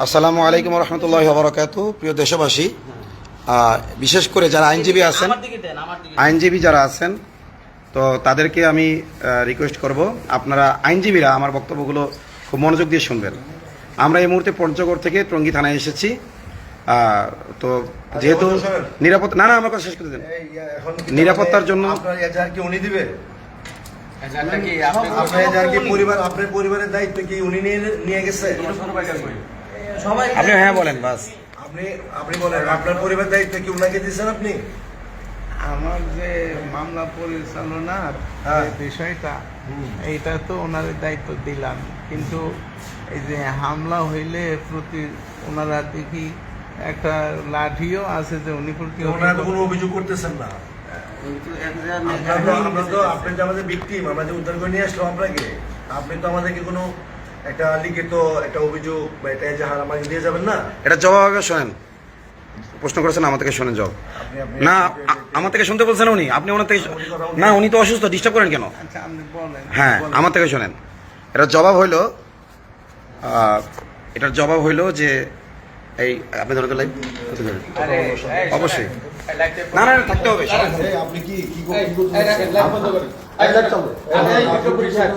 আসসালামু আলাইকুম রহমতুল্লাহ বরকাত প্রিয় দেশবাসী বিশেষ করে যারা আইনজীবী আছেন আমার দিকে দেন আমার দিকে আইনজীবী যারা আছেন তো তাদেরকে আমি রিকোয়েস্ট করব আপনারা আইনজীবীরা আমার বক্তব্যগুলো খুব মনোযোগ দিয়ে শুনবেন। আমরা এই মুহূর্তে পঞ্চগড় থেকে টঙ্গী থানায় এসেছি। তো যেহেতু নিরাপত্তা না না আমার কথা শেষ করে দেন। নিরাপত্তার জন্য- আপনার এজাহার কি উনি দিবে? পরিবারের দায়িত্ব কি উনি নিয়ে নিয়ে গেছে? আপনি হ্যাঁ বলেন বাস। আপনি আপনি বলেন আপনার পরিবার দায়িত্ব কি উনাকে দিয়েছেন আপনি? আমার যে মামলা পরিচালনার হ্যাঁ। বিষয়টা এইটা তো ওনার দায়িত্ব দিলাম। কিন্তু এই যে হামলা হইলে প্রতি ওনারা দেখি একটা লাঠিও আছে যে উনি প্রতি কোনো অভিযোগ করতেছেন না। কিন্তু এক আমরা তো তো আমাদের ভিকটিম আমরা যে উদ্ধার করে নিয়ে আসলাম আপনাকে। আপনি তো আমাদেরকে কোনো একটা লিখিত একটা অভিযোগ বা একটা এজাহার আমাকে দিয়ে যাবেন না? এটা জবাব আগে শোনেন। প্রশ্ন করেছেন আমার থেকে শোনেন জবাব। না আমার থেকে শুনতে বলছেন উনি। আপনি ওনার থেকে না উনি তো অসুস্থ ডিস্টার্ব করেন কেন? আচ্ছা আপনি হ্যাঁ আমার থেকে শোনেন। এটার জবাব হইল এটার জবাব হইল যে এই আপনি ধরে লাইভ অবশ্যই। না না না, থাকতে হবে আপনি কি কি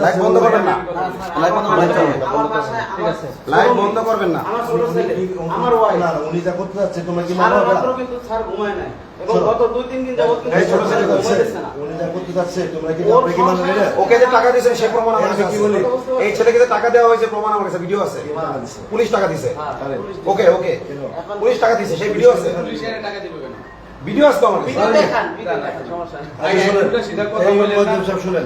লাইভ বন্ধ করবেন না। লাইভ বন্ধ করবেন না। আমার বাসায় আমার লাইভ বন্ধ করবেন না। আমার ছোট ছেলে আমার ওয়াইফ না না, উনি যা করতে যাচ্ছে তোমরা কি সারা মানবে কিন্তু স্যার ঘুমায় নাই। এবং গত দুই তিন দিন যাবত কিন্তু এই ছোট ছেলে করছে। উনি যা করতে যাচ্ছে তোমরা কি আপনি কি মানবে এটা ওকে যে টাকা দিয়েছেন সে প্রমাণ আমার কাছে কি আছে। বলি? এই ছেলেকে যে টাকা দেওয়া হয়েছে প্রমাণ আমার কাছে ভিডিও আছে। টাকা দিছে? পুলিশ টাকা হ্যাঁ, পুলিশ ওকে ওকে। পুলিশ টাকা দিছে সেই ভিডিও আছে। আছে। ভিডিও নেই। আগে শুনেন।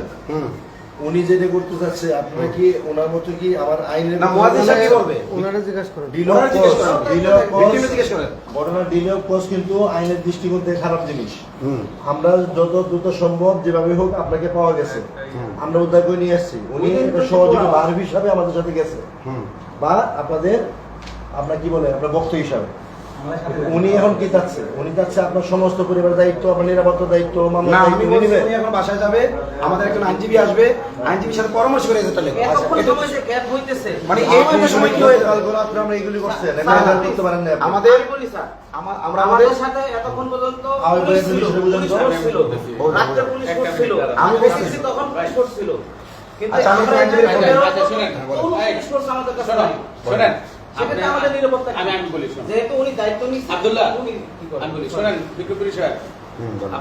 উনি যেটা করতে যাচ্ছে আপনারা কি ওনার মতো কি আমার আইনের না মুয়াজ্জিম সাহেব কি বলবে? ওনারা জিজ্ঞাসা করেন। ডিল অফ জিজ্ঞেস করেন। ডিল অফ কোর্স, করেন। ঘটনার ডিল অফ কোর্স কিন্তু আইনের দৃষ্টিকোণ থেকে খারাপ জিনিস। হুম। আমরা যত দ্রুত সম্ভব যেভাবে হোক আপনাকে পাওয়া গেছে। আমরা উদ্ধার করে নিয়ে আসছি উনি একটা সহযোগী বার হিসাবে আমাদের সাথে গেছে। বা আপনাদের আপনার কি বলে আপনার বক্ত হিসাবে। উনি এখন কি চাচ্ছে উনি চাচ্ছে আপনার সমস্ত পরিবার দায়িত্ব আপনার নিরাপত্তা দায়িত্ব মামলার না আমি বলছি উনি এখন বাসায় যাবে আমাদের একজন আইনজীবী আসবে আইনজীবীর সাথে পরামর্শ করে যেতে লেগে এতক্ষণ সময় যে মানে সময় কি হয়ে কাল রাত্রে আমরা এগুলি করছেন স্যার, এটা আপনি- করতে পারেন না আমাদের বলি স্যার আমরা আমাদের সাথে এতক্ষণ পর্যন্ত পুলিশ ছিল, পুলিশ ছিল। রাত্রে পুলিশ ছিল। আমি আমি বলছি। বলছি তখন পুলিশ ছিল। কিন্তু আচ্ছা, আমরা তো আইনজীবী এখানে বললাম। বেরোনোর আচ্ছা, শোনেন, পর কোন পুলিশ ফোর্স আমাদের কাছে নাই। শোনেন সেক্ষেত্রে আমাদের নিরাপত্তা আমি আমি বলি যেহেতু উনি দায়িত্ব নিচ্ছেন, আব্দুল্লাহ উনি কি করবেন? আমি বলি শোনেন বিক্রমপুরী সাহেব। হুম, বলুন।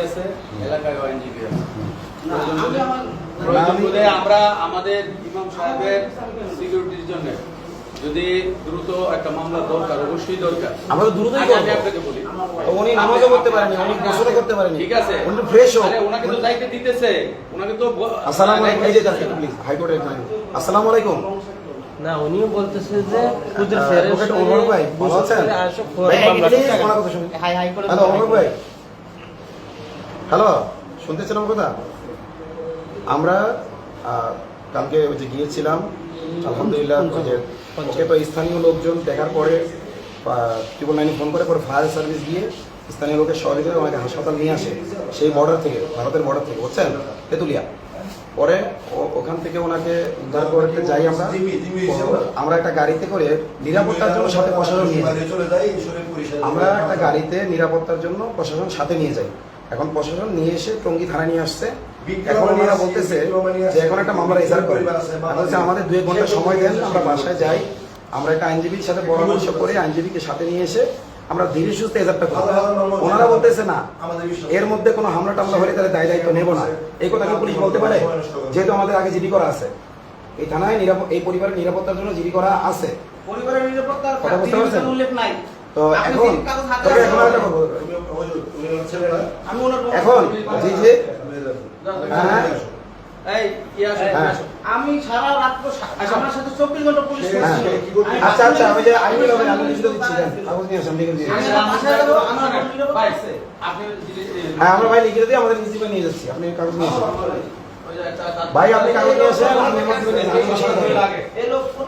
আছে এলাকায় আইনজীবী আছে। না, প্রয়োজন আমি হলে আমার- আমাদের ইমাম সাহেবের সিকিউরিটির জন্য যদি দ্রুত একটা মামলা দরকার অবশ্যই দরকার। আমরা দ্রুতই আমি আপনাকে বলি। উনি নামাজও করতে পারেনি উনি গোসলও করতে পারেনি ঠিক আছে। উনি ফ্রেশ হোক। আরে ওনাকে তো দায়িত্ব দিতেছে। ওনাকে তো আসসালামু আলাইকুম। এই যে দেখেন প্লিজ হাইকোর্টের আসসালামু আলাইকুম। না উনিও বলতেছে যে খুদের অ্যাডভোকেট ওমর ভাই, ভালো আছেন? হাই হাই করে হ্যালো অমর ভাই। হ্যালো শুনতেছেন আমার কথা? আমরা কালকে ওই যে গিয়েছিলাম আলহামদুলিল্লাহ যে ওকে তো স্থানীয় লোকজন দেখার পরে ট্রিপল নাইনে ফোন করে পরে ফায়ার সার্ভিস গিয়ে স্থানীয় লোকের সহযোগিতায় ওনাকে হাসপাতাল নিয়ে আসে সেই বর্ডার থেকে ভারতের বর্ডার থেকে বুঝছেন? তেঁতুলিয়া। পরে ওখান থেকে ওনাকে উদ্ধার করতে যাই আমরা। আমরা একটা গাড়িতে করে নিরাপত্তার জন্য সাথে প্রশাসন নিয়ে যাই। আমরা একটা গাড়িতে নিরাপত্তার জন্য প্রশাসন সাথে নিয়ে যাই। এখন প্রশাসন নিয়ে এসে টঙ্গী থানায় নিয়ে আসছে। এখন ওনারা বলতেছে যে এখন একটা মামলা রেজার করে। হচ্ছে আমাদের দুই ঘণ্টা সময় দেন আমরা বাসায় যাই। আমরা একটা আইনজীবীর সাথে পরামর্শ করে আইনজীবীকে সাথে নিয়ে এসে আমরা ধীরে সুস্থে এজারটা করব ওনারা বলতেছে না এর মধ্যে কোনো হামলা টামলা হলে তাহলে দায় দায়িত্ব নেব না। এই কথা কি পুলিশ বলতে পারে? যেহেতু আমাদের আগে জিডি করা আছে। এই থানায় নিরাপদ এই পরিবারের নিরাপত্তার জন্য জিডি করা আছে। পরিবারের নিরাপত্তার কথা বুঝতে পারছেন? উল্লেখ নাই। তো আপনি এখন যে হ্যাঁ। আমি সারা রাত্র আমার সাথে চব্বিশ ঘণ্টা পুলিশ হ্যাঁ। ছিল। আমি আচ্ছা আচ্ছা ওই যে আইনি পুলিশ হবে আমি পুলিশ লিখিত দিচ্ছি দেন কাগজ নিয়ে আসেন লিখে দিয়ে আমি দিচ্ছি। বাসায় যাব, আমার নিরাপত্তা ভাই, আছে। আপনি যদি- হ্যাঁ আমরা ভাই লিখে দিয়ে আমাদের নিয়ে যাচ্ছি আপনি কাগজ নিয়ে ভাই আপনি কাগজ নিয়ে আসেন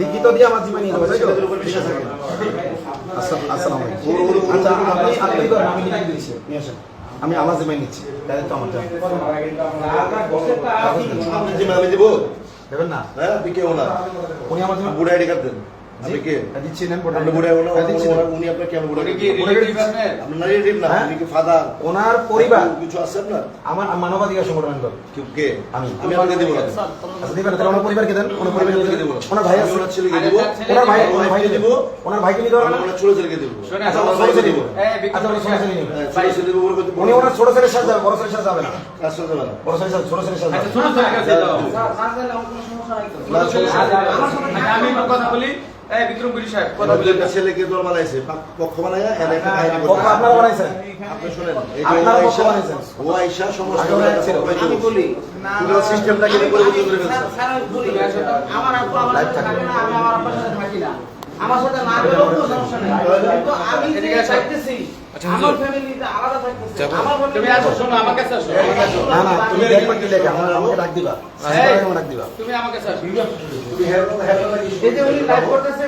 লিখিত দিয়ে আমার জীবনে নিয়ে যাব তাই তো। আসসালাম আচ্ছা আপনি আপনি করেন? আমি লিখে দিচ্ছি। নিয়ে আসেন। আমি আমার জিমাই নিচ্ছি। দায়িত্ব আমার দেন। আমি দিব। দেবেন না? হ্যাঁ আপনি কেউ না। উনি আমার জিমা বুড়া আইডি কার্ড দেন। আপনি কে? হ্যাঁ, দিচ্ছি নেন আপনি বুড়া না হ্যাঁ, দিচ্ছি নেন। উনি আপনার কেমন বুড়া উনি কি রিলেটিভ আপনার? আপনি না রিলেটিভ না হ্যাঁ? আপনি কি ফাদার? ওনার পরিবার। কিছু আছে আপনার? আমার মানবাধিকার সংগঠন করে কে? আমি। আমি আপনাকে দিব না। আচ্ছা দিবেন তাহলে ওনার পরিবারকে দেন। ওনার পরিবার নিয়ে আপনাকে দেন। দিব ওনার ভাই আছে। ওনার ছেলেকে দিব। ওনার ভাই দিব। ওনার ভাইকে দিব। ওনার ভাইকে নিতে পারবেন আমি না ওনার ছোট ছেলেকে দিব। শোনেন, আচ্ছা, ওনার ছোট ছেলে দিব। আচ্ছা ওনার ছোট ছেলে নিবে হ্যাঁ, ছোট ছেলে দিব কথা উনি ওনার ছোট ছেলের সাথে যাবে বড় ছেলের সাথে যাবে না। কাজ চলতে পারে না। বড় ছেলের সাথে ছোট ছেলের সাথে আচ্ছা যাবে ছোট ছেলের কাছে দাও। স্যার, স্যার, আমার কোনো সমস্যা নাই তো। আচ্ছা, আমি কথা বলি এই বিক্রম গুরি সাহেব কথা কথা ছেলেকে দল বানাইছে পক্ষ বানাইয়া এর কাহিনী পক্ষ আপনারা বানাইছেন আপনি শুনেন এই যে পক্ষ বানাইছেন। ও আইসা সমস্ত আগে ওরা এক ছিল। আমি বলি পুরো সিস্টেমটা কিন্তু পরিবর্তন করে ফেলছে স্যার, স্যার, আমি বলি, আমার সাথে থাকে না, আমি আমার আব্বার সাথে থাকি না। আমার সাথে না গেলেও কোনো সমস্যা নেই। কিন্তু আমি যে এদিকে আমার ফ্যামিলিতে আলাদা থাকতেছে। আমার তুমি আসো শোনো আমার কাছে আসো আমার কাছে আসো। না না তুমি দেখবা কি লেখা আমার আমাকে ডাক দিবা এই, আমাকে ডাক দিবা তুমি আমার কাছে আসো তুমি হেল্প হেল্প লাগি এই যে উনি লাইভ করতেছে,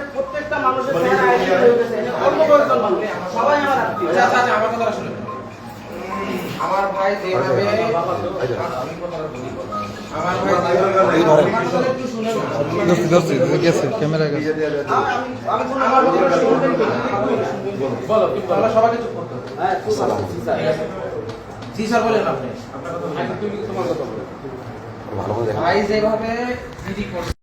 প্রত্যেকটা মানুষের চেহারা identify হয়ে গেছে। অল্প কয়েকজন মানুষ, সবাই আমার আত্মীয়। আমার ভাই যেভাবে আমার ভাই কথা আমার। হ্যাঁ জি স্যার। বলেন আপনি আচ্ছা, ভাই যেভাবে জিডি করছে